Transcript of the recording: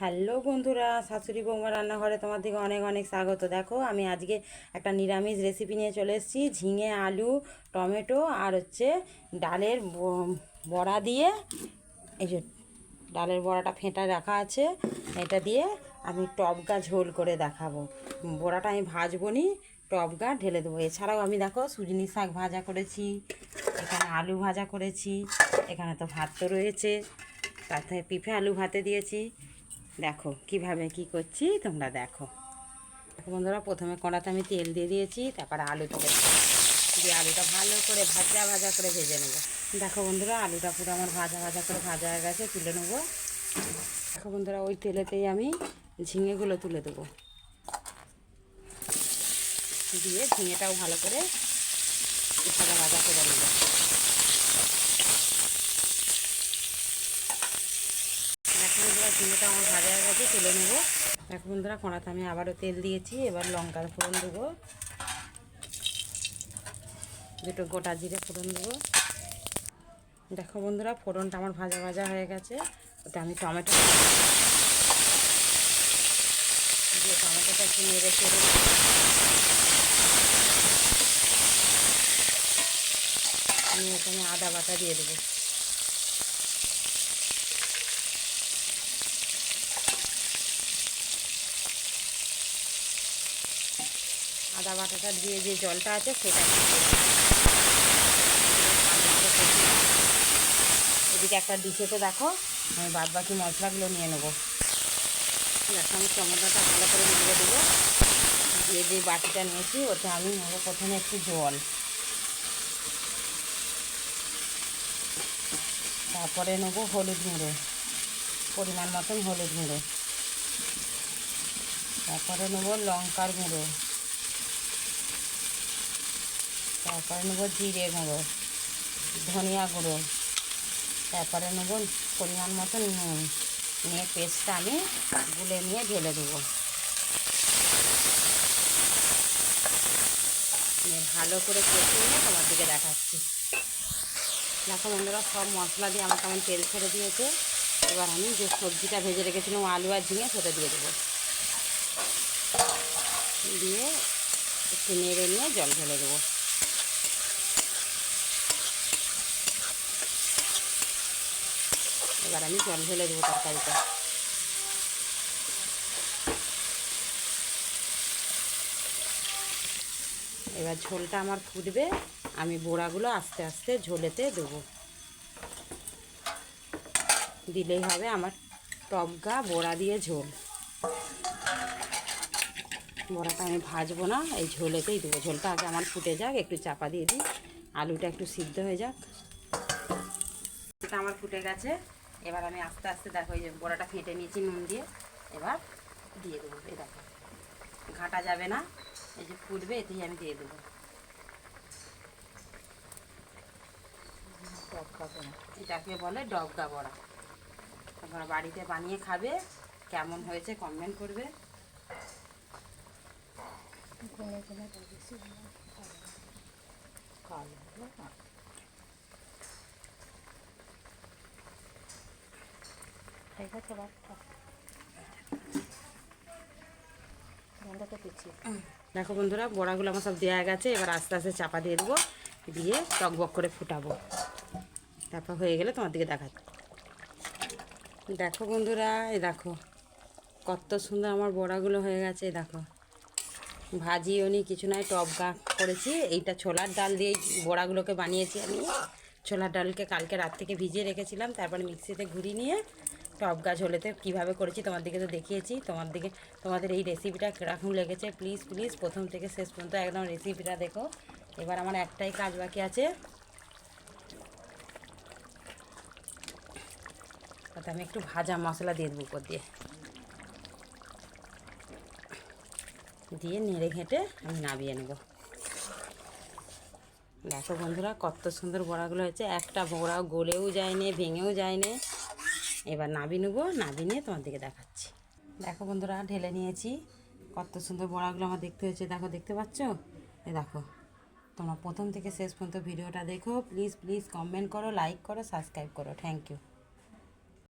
Hello বন্ধুরা, শাশুড়ি বৌমা রান্নাঘরে তোমার দিকে অনেক অনেক স্বাগত। দেখো, আমি আজকে একটা নিরামিষ রেসিপি নিয়ে চলে এসেছি, ঝিঙে, আলু, টমেটো আর হচ্ছে ডালের বড়া দিয়ে, এই যে ডালের বড়াটা ফেটা রাখা আছে, এটা দিয়ে আমি টপগা ঝোল করে দেখাবো। বড়াটা আমি ভাজবো নি টপগা ঢেলে দেবো। এছাড়াও আমি দেখো, সুজনি শাক ভাজা করেছি, এখানে আলু ভাজা করেছি, এখানে তো ভাত তো রয়েছে, তার থেকে পিঠে আলু ভাতে দিয়েছি। দেখো, কীভাবে কি করছি, তোমরা দেখো। দেখো বন্ধুরা, প্রথমে কড়াতে আমি তেল দিয়ে দিয়েছি, তারপরে আলু তুলে দিয়ে আলুটা ভালো করে ভাজা ভাজা করে ভেজে নেব। দেখো বন্ধুরা, আলুটা পুরো আমার ভাজা ভাজা করে ভাজা হয়ে গেছে, তুলে নেব। দেখো বন্ধুরা, ওই তেলেতেই আমি ঝিঙেগুলো তুলে দেবো। দিয়ে ঝিঙেটাও ভালো করে ভাজা ভাজা করে নেব দেখো বন্ধুরা ঝিঙেটা আমার ভাজা হয়ে গেছে, তুলে নেব। দেখো বন্ধুরা, কড়াতে আমি আবারও তেল দিয়েছি, এবার লঙ্কার ফোড়ন দেবো। দুটো গোটা জিরে ফোড়ন দেবো। দেখো বন্ধুরা, ফোড়নটা আমার ভাজা ভাজা হয়ে গেছে। ওটা আমি টমেটো দিয়ে টমেটোটা একটু নেড়ে চেড়ে নিয়ে এখানে আদা বাটা দিয়ে দেবো। আদা বাটাটা দিয়ে যে জলটা আছে সেটা। এদিকে একটা ডিশেতে দেখো, আমি বাদ বাকি মশলাগুলো নিয়ে নেব। দেখো আমি টমেটোটা ভালো করে দিয়ে দেবো। দিয়ে যে বাটিটা নিয়েছি ওটা আমি নেব প্রথমে একটু জল। তারপরে নেব হলুদ গুঁড়ো, পরিমাণ মতন হলুদ গুঁড়ো। তারপরে নেব লঙ্কার গুঁড়ো। তারপরে নেব জিরে গুঁড়ো, ধনিয়া গুঁড়ো, তারপরে নেব পরিমাণ মতো নুন। নিয়ে পেস্টটা আমি গুলে নিয়ে ঢেলে দেবো। ভালো করে কষে নিয়ে তোমার দিকে দেখাচ্ছি। দেখো বন্ধুরা, সব মশলা দিয়ে আমার কেমন তেল ছেড়ে দিয়েছে। এবার আমি যে সবজিটা ভেজে রেখেছিলাম, আলু আর ঝিঙে, সেটা দিয়ে দেবো। দিয়ে একটু নেড়ে নিয়ে জল ঢেলে দেবো। এবার আমি জল ঢেলে দেবো তরকারিতে। এবার ঝোলটা আমার ফুটবে, আমি বড়াগুলো আস্তে আস্তে ঝোলেতে দেবো। দিলেই হবে আমার টপগা বড়া দিয়ে ঝোল। বড়াটা আমি ভাজবো না, এই ঝোলেতেই দেবো। ঝোলটা আগে আমার ফুটে যাক, একটু চাপা দিয়ে দিই। আলুটা একটু সিদ্ধ হয়ে যাক। আমার ফুটে গেছে। এবার আমি আস্তে আস্তে দেখো এই যে বড়াটা ফেটে নিয়েছি নুন দিয়ে এবার দিয়ে দেবো এই দেখো। ঘাটা যাবে না এই যে ফুটবে এতেই আমি দিয়ে দেবো। এটাকে বলে ডবগা বড়া। তোমরা বাড়িতে বানিয়ে খাবে কেমন হয়েছে কমেন্ট করবে। দেখো বন্ধুরা, বড়াগুলো আমার সব দেওয়া গেছে, এবার আস্তে আস্তে চাপা দিয়ে দেবো, দিয়ে টক বক করে ফুটাবো। তারপর হয়ে গেলে তোমার দিকে দেখাচ্ছি। দেখো বন্ধুরা এই দেখো, কত সুন্দর আমার বড়াগুলো হয়ে গেছে এই দেখো। ভাজিও নি, কিছু নয় টপ গা করেছি, এইটা ছোলার ডাল দিয়ে বড়াগুলোকে বানিয়েছি আমি। ছোলার ডালকে কালকে রাত থেকে ভিজিয়ে রেখেছিলাম, তারপর মিক্সিতে ঘুরিয়ে নিয়ে টপ গাছ হলেতে কীভাবে করেছি তোমার দিকে তো দেখিয়েছি। তোমার দিকে, তোমাদের এই রেসিপিটা কীরকম লেগেছে প্লিজ প্লিজ প্রথম থেকে শেষ পর্যন্ত একদম রেসিপিটা দেখো। এবার আমার একটাই কাজ বাকি আছে। তাতে আমি একটু ভাজা মশলা দিয়ে দেবো উপর দিয়ে। দিয়ে নেড়ে ঘেঁটে আমি নামিয়ে নেব। দেখো বন্ধুরা, কত সুন্দর বড়াগুলো হয়েছে। একটা বড়া গলেও যায়নি, ভেঙেও যায়নি। এবার নাবি নেব, নাবি নিয়ে তোমাদেরকে দেখাচ্ছি। দেখো বন্ধুরা, ঢেলে নিয়েছি। কত সুন্দর বড়াগুলো আমার দেখতে হয়েছে। দেখো, দেখতে পাচ্ছ? এ দেখো, তোমরা প্রথম থেকে শেষ পর্যন্ত ভিডিওটা দেখো। প্লিজ প্লিজ কমেন্ট করো লাইক করো সাবস্ক্রাইব করো। Thank you